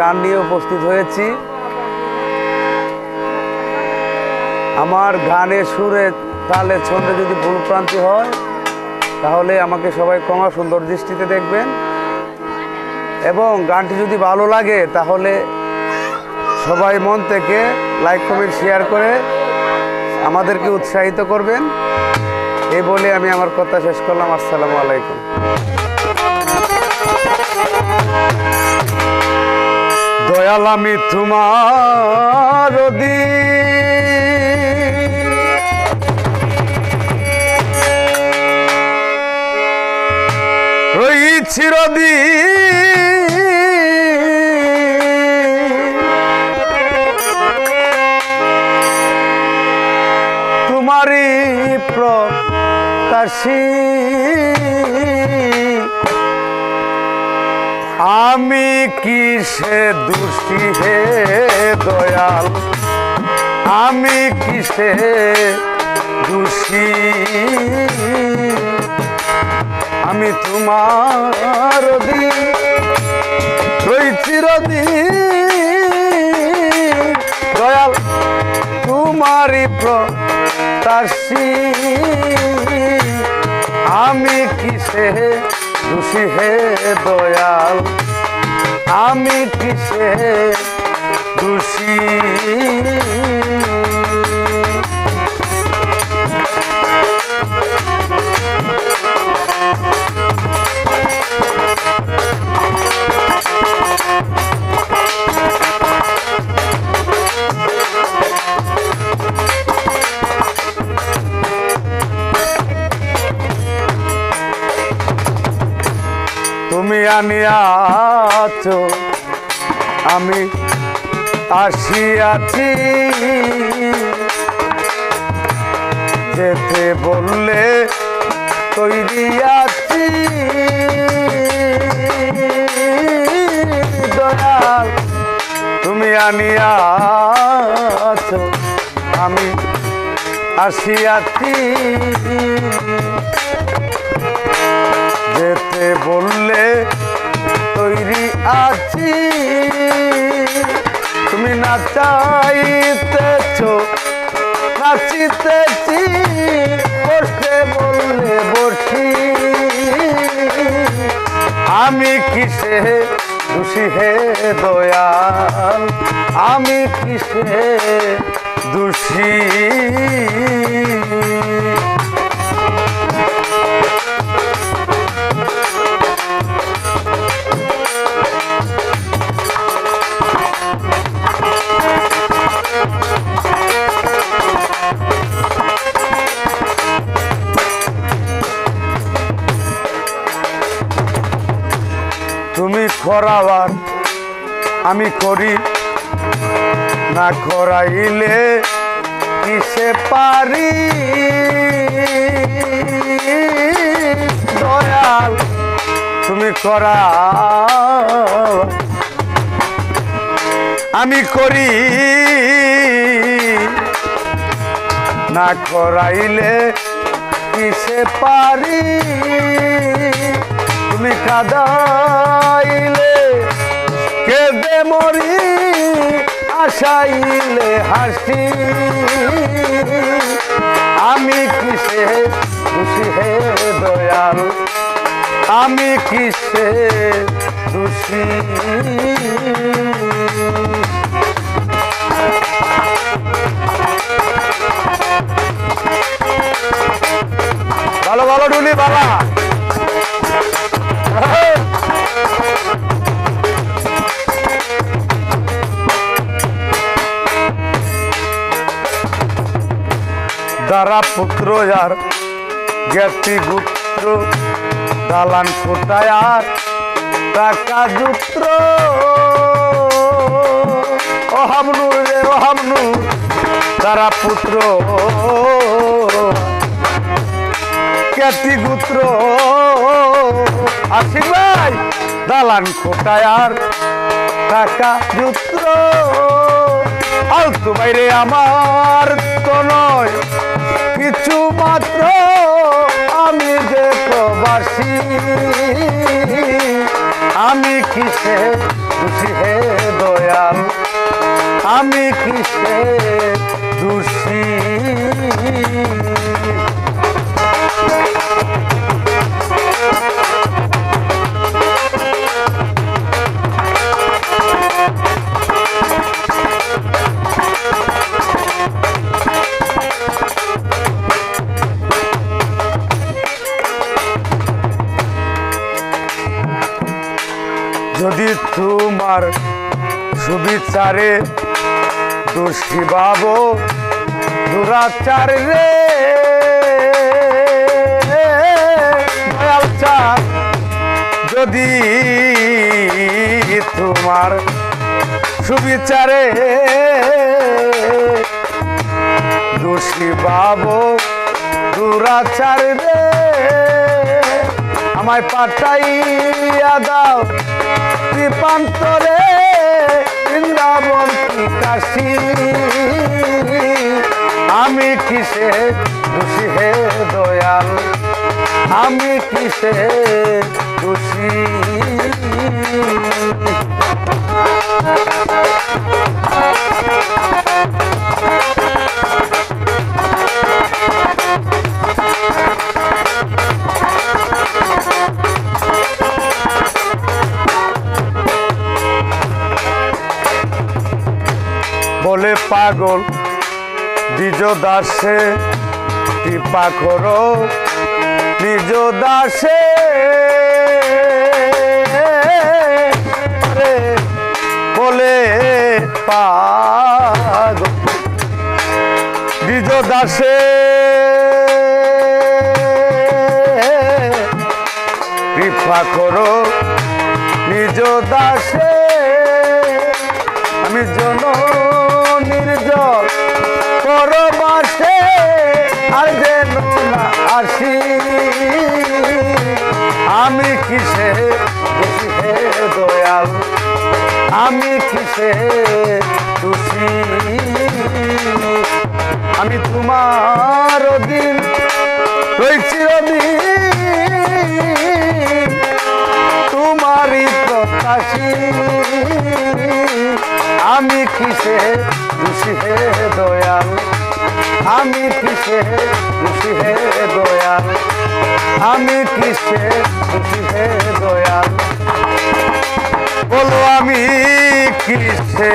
গান নিয়ে উপস্থিত হয়েছি। আমার গানে সুরে তালে ছন্দে যদি ভুলপ্রান্তি হয়, তাহলে আমাকে সবাই ক্ষমা সুন্দর দৃষ্টিতে দেখবেন। এবং গানটি যদি ভালো লাগে, তাহলে সবাই মন থেকে লাইক, কমেন্ট, শেয়ার করে আমাদেরকে উৎসাহিত করবেন। এই বলে আমি আমার কথা শেষ করলাম। আসসালামু আলাইকুম। দয়াল আমি তোমার। ওই চিরদিন তোমারই প্রত্যাশী আমি কিসে দোষী হে দয়াল? আমি কিসে দোষী? আমি তোমার দিন দয়াল, তোমারই প্রত্যাশী। আমি কিসে দোষী হে দয়াল? আমি কিসে দোষী? আনিয়াছ আমি আসিয়াছি। যেতে বললে তৈরি আছি। দয়াল তুমি আনিয়াছ আমি আসিয়াছি। তুমি না নাচিতেছি বসতে বললে বসি। আমি কিসে দোষী হে দয়াল? আমি কিসে দোষী? তুমি খরাবার আমি করি না খরাইলে কিসে পারি? দয়াল, তুমি করা আমি করি না খরাইলে কিসে পারি? তুমি কাদাইলে আশাইলে হাসি। আমি কিসে খুশি হে দয়াল? আমি কিসে খুশি? ভালো ভালো ডুলি বাবা। দ্বারা পুত্র আর জ্ঞাতি গুত্র, দালান কোটায় আর? টাকা যুত্র ও হামনুর রে ও হামনুর তারা পুত্র। খ্যাতি গুত্র। আশিক ভাই, দালান কোটায় আর? টাকা যুত্র আলতু বাইরে আমার তো নয়। কিছু মাত্র আমি যে প্রবাসী। আমি কিসে খুশি হে দয়াল? আমি কিসে খুশি যদি তোমার সুবিচারে দোষী বাব দুরাচার রে। যদি তোমার সুবিচারে দোষী বাব দুরাচার রে। আমায় পাঠাইয়া দাও। দীপান্তরে বৃন্দাবন কাশি আমি কিসে খুশি হে দয়াল? আমি কিসে খুশি বলে পাগল দ্বিজ দাসে কৃপা করো, নিজ দাসে। বলে পাগল দাসে। কৃপা করো, নিজ দাসে। আসি। আমি কিসে হে দয়াল? আমি কিসে খুশি? আমি তোমার দিন রয়েছি চিরদিন। তোমারই প্রত্যাশী আমি কিসে হে দয়াল? আমি কিসে খুশি হে দয়াল? আমি কিসে খুশি হে দয়াল? বলো আমি কিসে?